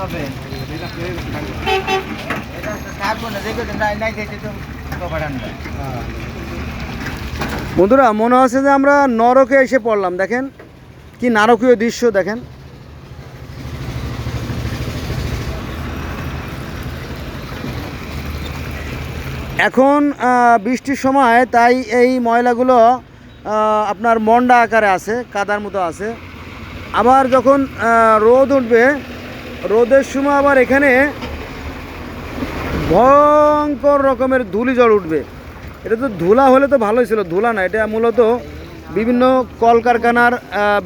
হবে। বন্ধুরা মনে হচ্ছে যে আমরা নরকে এসে পড়লাম দেখেন? কি নারকীয় দৃশ্য দেখেন? এখন বৃষ্টির সময় তাই এই ময়লাগুলো আপনার মন্ডা আকারে আছে, কাদার মতো আছে। আবার যখন রোদ উঠবে, রোদের সময় আবার এখানে ভয়ঙ্কর রকমের ধুলি জল উঠবে। এটা তো ধুলা হলে তো ভালোই ছিল, ধুলা না, এটা মূলত বিভিন্ন কলকারখানার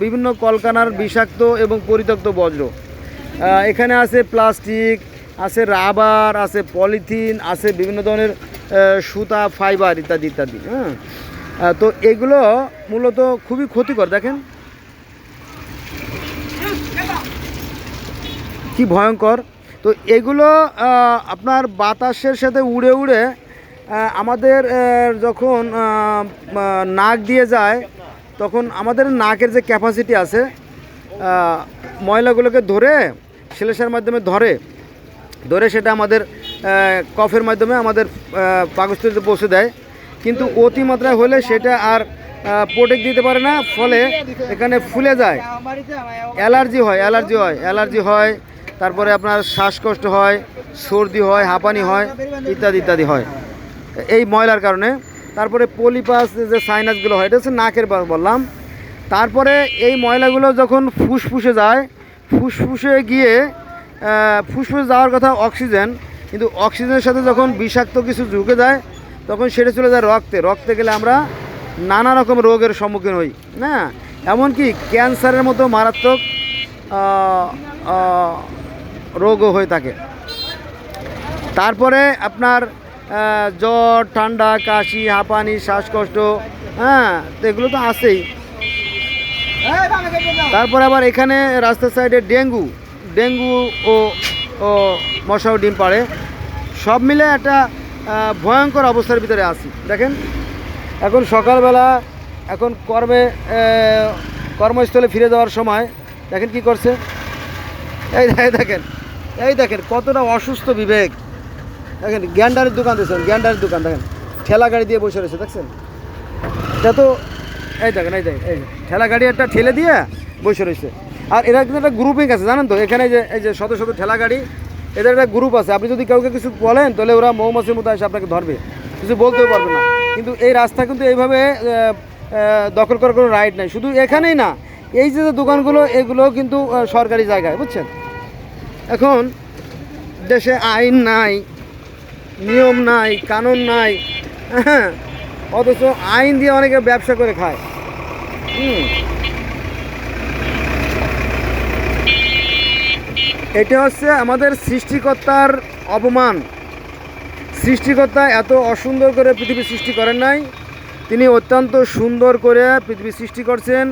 বিভিন্ন কলকারখানার বিষাক্ত এবং পরিত্যক্ত বজ্র এখানে আছে প্লাস্টিক, আছে রাবার, আছে পলিথিন, আছে বিভিন্ন ধরনের সুতা, ফাইবার ইত্যাদি ইত্যাদি হ্যাঁ তো এগুলো মূলত খুবই ক্ষতিকর, দেখেন। কি ভয়ঙ্কর। তো এগুলো আপনার বাতাসের সাথে উড়ে উড়ে আমাদের যখন নাক দিয়ে যায়, তখন আমাদের নাকের যে ক্যাপাসিটি আছে ময়লাগুলোকে ধরে সেলেসার মাধ্যমে ধরে ধরে সেটা আমাদের কফের মাধ্যমে আমাদের পাকস্থলিতে পৌঁছে দেয়। কিন্তু অতিমাত্রায় হলে সেটা আর প্রোটেক্ট দিতে পারে না, ফলে এখানে ফুলে যায়। অ্যালার্জি হয় অ্যালার্জি হয় অ্যালার্জি হয়, তারপরে আপনার শ্বাসকষ্ট হয়, সর্দি হয়, হাঁপানি হয়, ইত্যাদি ইত্যাদি হয়। এই ময়লার কারণে। তারপরে পলিপাস যে সাইনাসগুলো হয়, এটা হচ্ছে নাকের বললাম। তারপরে এই ময়লাগুলো যখন ফুসফুসে যায়, ফুসফুসে গিয়ে ফুসফুসে যাওয়ার কথা অক্সিজেন, কিন্তু অক্সিজেনের সাথে যখন বিষাক্ত কিছু ঢুকে যায় তখন সেটা চলে যায় রক্তে। রক্তে গেলে আমরা নানা রকম রোগের সম্মুখীন হই, না? এমনকি ক্যান্সারের মতো মারাত্মক রোগও হয়ে থাকে। তারপরে আপনার জ্বর, ঠান্ডা, কাশি, হাঁপানি, শ্বাসকষ্ট হ্যাঁ? তো এগুলো তো আছেই। তারপরে আবার এখানে রাস্তার সাইডে ডেঙ্গু। ডেঙ্গু ও মশাও ডিম পাড়ে। সব মিলে একটা ভয়ঙ্কর অবস্থার ভিতরে আছি। দেখেন, এখন সকালবেলা এখন কর্মে কর্মস্থলে ফিরে যাওয়ার সময়, দেখেন কি করছে? এই দেখেন এই দেখেন কতটা অসুস্থ বিবেক। দেখেন, গ্যান্ডারের দোকান দিয়েছেন গ্যান্ডারের দোকান, দেখেন, ঠেলা গাড়ি দিয়ে বসে রয়েছে, দেখছেন? এটা তো, এই দেখেন এই দেখেন, এই ঠেলা গাড়ি একটা ঠেলে দিয়ে বসে রয়েছে। আর এরা কিন্তু একটা গ্রুপিং আছে, জানেন তো? এখানে যে, এই যে শত শত ঠেলা গাড়ি এদের একটা গ্রুপ আছে। আপনি যদি কাউকে কিছু বলেন, তাহলে ওরা মৌমাছির মতো এসে আপনাকে ধরবে। কিছু বলতেও পারবে না। কিন্তু এই রাস্তা কিন্তু এইভাবে দখল করার কোনো রাইট নাই। শুধু এখানেই না, এই যে দোকানগুলো, এগুলো কিন্তু সরকারি জায়গায়, বুঝছেন? এখন দেশে আইন নাই, নিয়ম নাই, কানুন নাই হ্যাঁ অথচ আইন দিয়ে অনেকে ব্যবসা করে খায়। হুম। এটা হচ্ছে আমাদের সৃষ্টিকর্তার অপমান। সৃষ্টিকর্তা এত অসুন্দর করে পৃথিবী সৃষ্টি করেন নাই। তিনি অত্যন্ত সুন্দর করে পৃথিবী সৃষ্টি করছেন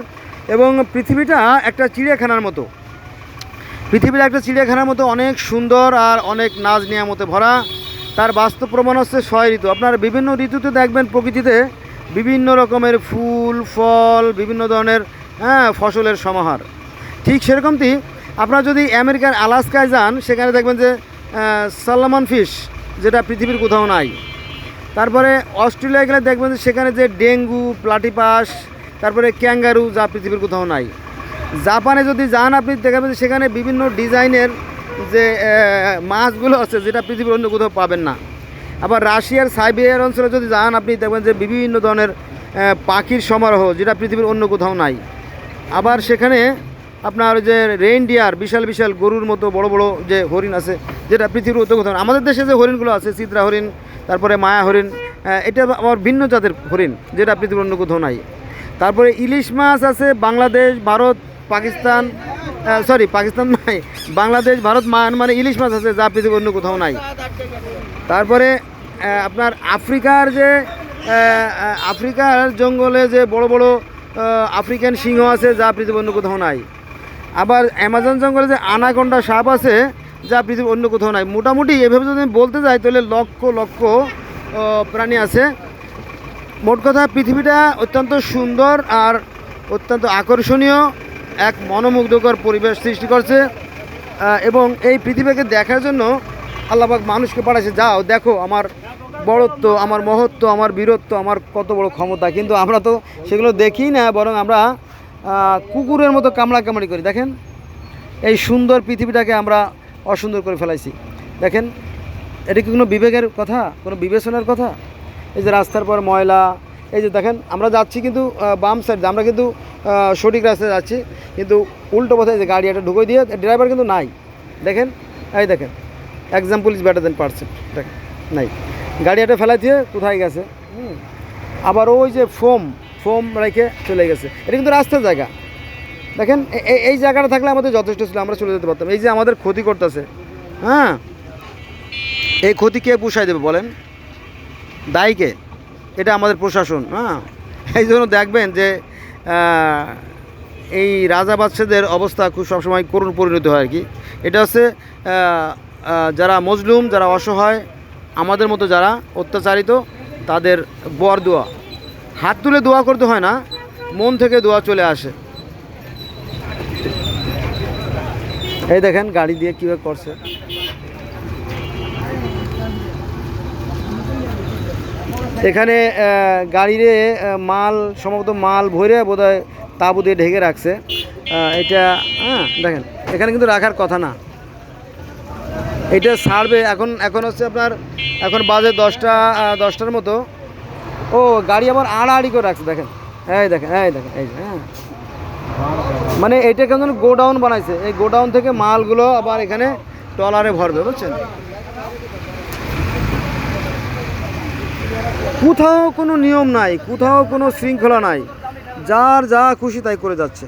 এবং পৃথিবীটা একটা চিড়িয়াখানার মতো। পৃথিবীর একটা চিড়িয়াখানার মতো অনেক সুন্দর আর অনেক নাজ নিয়ামতে ভরা। তার বাস্তব প্রমাণ হচ্ছে ছয় ঋতু। আপনার বিভিন্ন ঋতুতে দেখবেন প্রকৃতিতে বিভিন্ন রকমের ফুল, ফল, বিভিন্ন ধরনের হ্যাঁ ফসলের সমাহার। ঠিক সেরকমটি আপনারা যদি আমেরিকার আলাস্কায় যান, সেখানে দেখবেন যে সালমান ফিশ, যেটা পৃথিবীর কোথাও নাই। তারপরে অস্ট্রেলিয়া গেলে দেখবেন যে সেখানে যে ডেঙ্গু, প্লাটিপাস, তারপরে ক্যাঙ্গারু, যা পৃথিবীর কোথাও নাই। জাপানে যদি যান আপনি, দেখবেন যে সেখানে বিভিন্ন ডিজাইনের যে মাছগুলো আছে, যেটা পৃথিবীর অন্য কোথাও পাবেন না। আবার রাশিয়ার সাইবেরিয়ার অঞ্চলে যদি যান, আপনি দেখবেন যে বিভিন্ন ধরনের পাখির সমারোহ, যেটা পৃথিবীর অন্য কোথাও নাই। আবার সেখানে আপনার যে রেইনডিয়ার বিশাল বিশাল গরুর মতো বড় বড় যে হরিণ আছে, যেটা পৃথিবীর না। আমাদের দেশে যে হরিণগুলো আছে চিত্রা হরিণ, তারপরে মায়া হরিণ এটা আবার ভিন্ন জাতের হরিণ, যেটা পৃথিবীর অন্য কোথাও নাই। তারপরে ইলিশ মাছ আছে, বাংলাদেশ, ভারত, পাকিস্তান সরি পাকিস্তান নাই বাংলাদেশ, ভারত, মায়ানমারে ইলিশ মাছ আছে, যা পৃথিবীর অন্য কোথাও নাই। তারপরে আপনার আফ্রিকার যে আফ্রিকার জঙ্গলে যে বড় বড় আফ্রিকান সিংহ আছে, যা পৃথিবীর অন্য কোথাও নাই। আবার অ্যামাজন জঙ্গলে যে আনাকন্ডা সাপ আছে, যা পৃথিবীর অন্য কোথাও নাই। মোটামুটি এভাবে যদি আমি বলতে যাই, তাহলে লক্ষ লক্ষ প্রাণী আছে। মোট কথা, পৃথিবীটা অত্যন্ত সুন্দর আর অত্যন্ত আকর্ষণীয় এক মনোমুগ্ধকর পরিবেশ সৃষ্টি করছে। এবং এই পৃথিবীকে দেখার জন্য আল্লাহবাক মানুষকে পাঠাচ্ছে যাও, দেখো আমার বড়ত্ব, আমার মহত্ব, আমার বীরত্ব, আমার কত বড় ক্ষমতা। কিন্তু আমরা তো সেগুলো দেখি না, বরং আমরা কুকুরের মতো কামড়া কামড়ি করি। দেখেন, এই সুন্দর পৃথিবীটাকে আমরা অসুন্দর করে ফেলাইছি। দেখেন, এটা কি কোনো বিবেকের কথা? কোনো বিবেচনার কথা? এই যে রাস্তার পর ময়লা, এই যে দেখেন, আমরা যাচ্ছি কিন্তু বাম সাইড আমরা কিন্তু সঠিক রাস্তায় যাচ্ছি। কিন্তু উল্টো পথে যে গাড়ি একটা ঢুকে দিয়ে ড্রাইভার কিন্তু নাই। দেখেন, এই দেখেন example is better than percent দেখেন, নাই। গাড়ি একটা ফেলাই দিয়ে কোথায় গেছে। আবার ওই যে ফোম ফোম রেখে চলে গেছে। এটা কিন্তু রাস্তার জায়গা। দেখেন এই জায়গাটা থাকলে আমাদের যথেষ্ট ছিল, আমরা চলে যেতে পারতাম। এই যে আমাদের ক্ষতি করতেছে হ্যাঁ? এই ক্ষতি কে পুষাই দেবে বলেন? দায়ী কে? এটা আমাদের প্রশাসন হ্যাঁ? এই জন্য দেখবেন যে এই রাজা বাদশাদের অবস্থা খুব সবসময় করুণ পরিণত হয় আর কি। এটা হচ্ছে যারা মজলুম, যারা অসহায়, আমাদের মতো যারা অত্যাচারিত, তাদের বর দোয়া। হাত তুলে দোয়া করতে হয় না, মন থেকে দোয়া চলে আসে। এই দেখেন গাড়ি দিয়ে কীভাবে করছে। এখানে গাড়িরে মাল, সম্ভবত মাল ভরে বোধহয় তাঁবু দিয়ে ঢেকে রাখছে। এটা হ্যাঁ দেখেন, এখানে কিন্তু রাখার কথা না। এটা ছাড়বে এখন এখন হচ্ছে আপনার, এখন বাজে দশটা দশটার মতো। ও, গাড়ি আবার আড়াআড়ি করে রাখছে, দেখেন। এই দেখেন এই দেখেন, এই হ্যাঁ। মানে এটা কেমন গোডাউন বানাইছে। এই গোডাউন থেকে মালগুলো আবার এখানে ট্রলারে ভরবে, বুঝছেন? কোথাও কোনো নিয়ম নাই, কোথাও কোনো শৃঙ্খলা নাই। যার যা খুশি তাই করে যাচ্ছে।